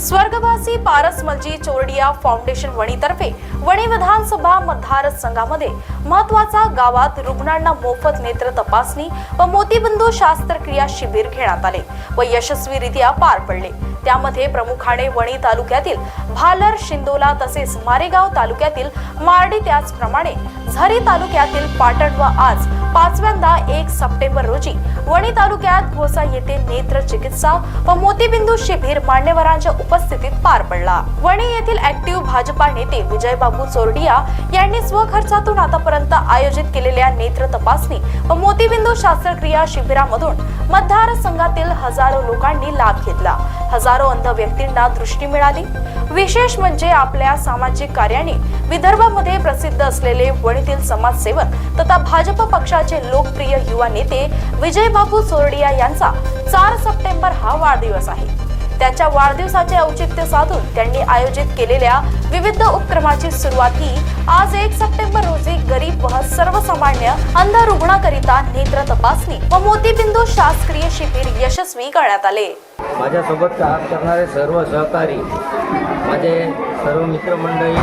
स्वर्गवासी पारसमलजी चोरडिया फाउंडेशन वणीतर्फे वणी विधानसभा मतदारसंघामध्ये महत्त्वाचा गावात रुग्णांना मोफत नेत्र तपासणी व मोतीबिंदू शास्त्रक्रिया शिबिर घेण्यात आले व यशस्वीरित्या पार पडले. त्यामध्ये प्रमुखाने वणी तालुक्यातील भालर शिंदोला तसेच मारेगाव तालुक्यातील मार्डी त्याचप्रमाणे झरी तालुक्यातील पाटण व आज पाचव्यांदा एक सप्टेंबर रोजी वणी तालुक्यात घोसा येथे नेत्र चिकित्सा व मोतीबिंदू शिबिर मान्यवरांच्या उपस्थितीत पार पडला. वणी येथील ऍक्टिव्ह भाजपा नेते विजयबाबू चोरडिया यांनी स्वखर्चातून आतापर्यंत आयोजित केलेल्या नेत्र तपासणी व मोतीबिंदू शस्त्रक्रिया शिबिरामधून मतदारसंघातील हजारो लोकांनी लाभ घेतला. हजारो अंध व्यक्तींना दृष्टी मिळाली. विशेष म्हणजे आपल्या सामाजिक कार्याने विदर्भामध्ये प्रसिद्ध असलेले वणीतील समाजसेवक तथा भाजप पक्षाचे लोकप्रिय युवा नेते विजयबाबू चोरडिया यांचा चार सप्टेंबर हा वाढदिवस आहे. त्यांच्या वाढदिवसाचे औचित्य साधून त्यांनी आयोजित केलेल्या विविध उपक्रमाची सुरुवात ही आज एक सप्टेंबर रोजी गरीब व सर्वसामान्य अंध रुग्णाकरिता नेत्र तपासणी व मोतीबिंदू शास्त्रीय शिबिर यशस्वी करण्यात आले. माझ्यासोबत काम करणारे सर्व सहकारी माझे सर्व मित्रमंडळी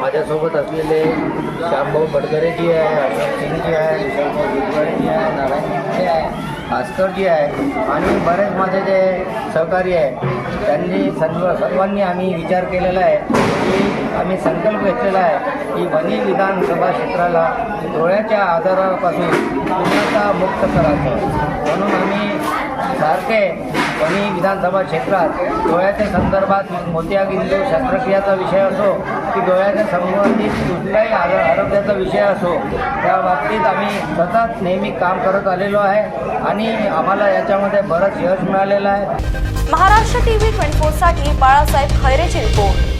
माझ्यासोबत असलेले श्यामभाऊ बडकरेजी आहे अशोक सिंगजी आहे आहे नारायणजी आहे भास्करजी आहे आणि बरेच माझे जे सहकारी आहे त्यांनी सर्व सर्वांनी आम्ही विचार केलेला आहे की आम्ही संकल्प घेतलेला आहे की वणी विधानसभा क्षेत्राला डोळ्याच्या आजारापासून पूर्णता मुक्त करायचं. म्हणून आम्ही सारखे वणी विधानसभा क्षेत्रात डोळ्याच्या संदर्भात मोतियागिरी शस्त्रक्रियाचा विषय असो की डोळ्याच्या संबंधित कुठल्याही आरो आरोग्याचा विषय असो त्या बाबतीत आम्ही सतत नेहमी काम करत आलेलो आहे आणि आम्हाला याच्यामध्ये बरंच यश मिळालेलं आहे. महाराष्ट्र टीव्ही ट्वेंटी फोरसाठी बाळासाहेब खैरेची रिपोर्ट.